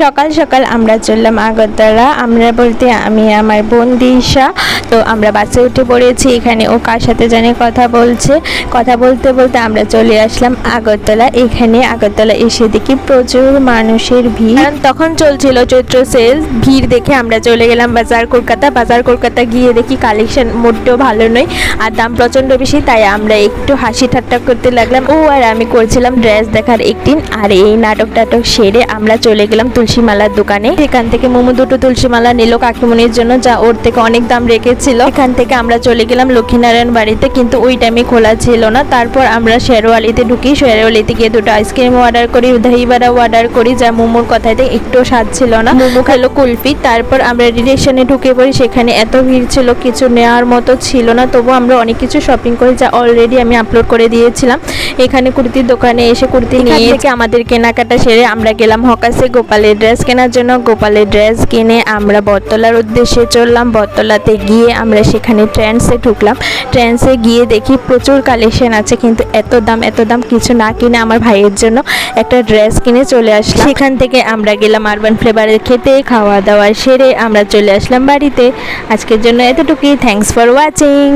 সকাল সকাল আমরা চললাম আগরতলা। আমরা বলতে আমি, আমার বোন দিশা। তো আমরা বাসে উঠে পড়েছি। এখানে ও কার সাথে জানে কথা বলছে। কথা বলতে বলতে আমরা চলে আসলাম আগরতলা। এখানে আগরতলা এসে দেখি প্রচুর মানুষের ভিড়। তখন চলছিল চৈত্র সেল। ভিড় দেখে আমরা চলে গেলাম বাজার কলকাতা। বাজার কলকাতা গিয়ে দেখি কালেকশন মোটেও ভালো নয় আর দাম প্রচণ্ড বেশি, তাই আমরা একটু হাসি ঠাট্টা করতে লাগলাম। ও আর আমি করছিলাম ড্রেস দেখার একদিন আর এই নাটক টাটক সেরে আমরা চলে গেলাম তুলসী মালার দোকানে। এখান থেকে মোমো দুটো তুলসী মালা নিল কাকিমনির জন্য যা ওর থেকে অনেক দাম রেখেছিল। এখান থেকে আমরা চলে গেলাম লক্ষ্মীনারায়ণ বাড়িতে কিন্তু ওই টাইমে খোলা ছিল না। তারপর আমরা শেরওয়ালিতে ঢুকি শেরওয়ালিতে গিয়ে দুটো আইসক্রিম অর্ডার করি দহিবাড়া অর্ডার করি যা মোমোর কথাতে একটু স্বাদ ছিল না। মোমো খেলো কুলফি তারপর আমরা ডিরেকশনে ঢুকে পড়ি সেখানে এত ভিড় ছিল কিছু নেওয়ার মতো ছিল না তবু আমরা অনেক কিছু শপিং করি যা অলরেডি আমি আপলোড করে দিয়েছিলাম। এখানে কুর্তির দোকানে এসে কুর্তি নিয়ে আমাদের কেনাকাটা সেরে আমরা গেলাম হকাসে গোপালের ড্রেস কেনার জন্য গোপালের ড্রেস কিনে আমরা বটতলার উদ্দেশ্যে চললাম। বটতলাতে গিয়ে আমরা সেখানে ট্রেন্ডসে ঢুকলাম। ট্রেন্ডসে গিয়ে দেখি প্রচুর কালেকশন আছে, কিন্তু এত দাম এত দাম কিছু না কিনে আমার ভাইয়ের জন্য একটা ড্রেস কিনে চলে আসলাম। সেখান থেকে আমরা গেলাম আরবান ফ্লেভারের খেতে খাওয়া দাওয়া সেরে আমরা চলে আসলাম বাড়িতে। আজকের জন্য এতটুকুই। Thanks for watching